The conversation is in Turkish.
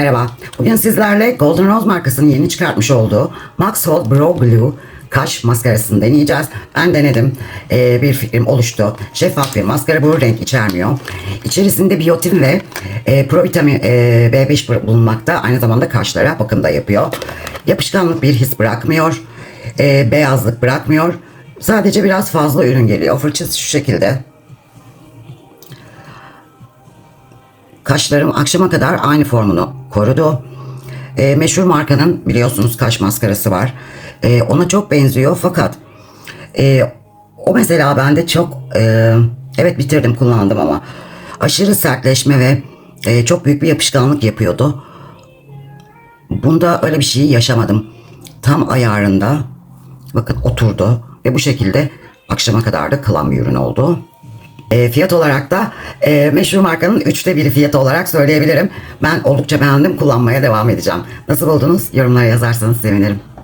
Merhaba. Bugün sizlerle Golden Rose markasının yeni çıkartmış olduğu Max Hold Brow Glue kaş maskarasını deneyeceğiz. Ben denedim. Ee, bir fikrim oluştu. Şeffaf bir maskara bu renk içermiyor. İçerisinde biyotin ve e, provitamin e, B5 bulunmakta. Aynı zamanda kaşlara bakım da yapıyor. Yapışkanlık bir his bırakmıyor. E, beyazlık bırakmıyor. Sadece biraz fazla ürün geliyor. Fırçası şu şekilde. Kaşlarım akşama kadar aynı formunu korudu. Ee, meşhur markanın biliyorsunuz kaş maskarası var. Ee, ona çok benziyor fakat e, o mesela bende çok e, evet bitirdim kullandım ama aşırı sertleşme ve e, çok büyük bir yapışkanlık yapıyordu. Bunda öyle bir şey yaşamadım. Tam ayarında bakın oturdu ve bu şekilde akşama kadar da kalan bir ürün oldu. E, fiyat olarak da e, meşhur markanın üçte biri fiyatı olarak söyleyebilirim. Ben oldukça beğendim kullanmaya devam edeceğim. Nasıl buldunuz? Yorumlara yazarsanız sevinirim.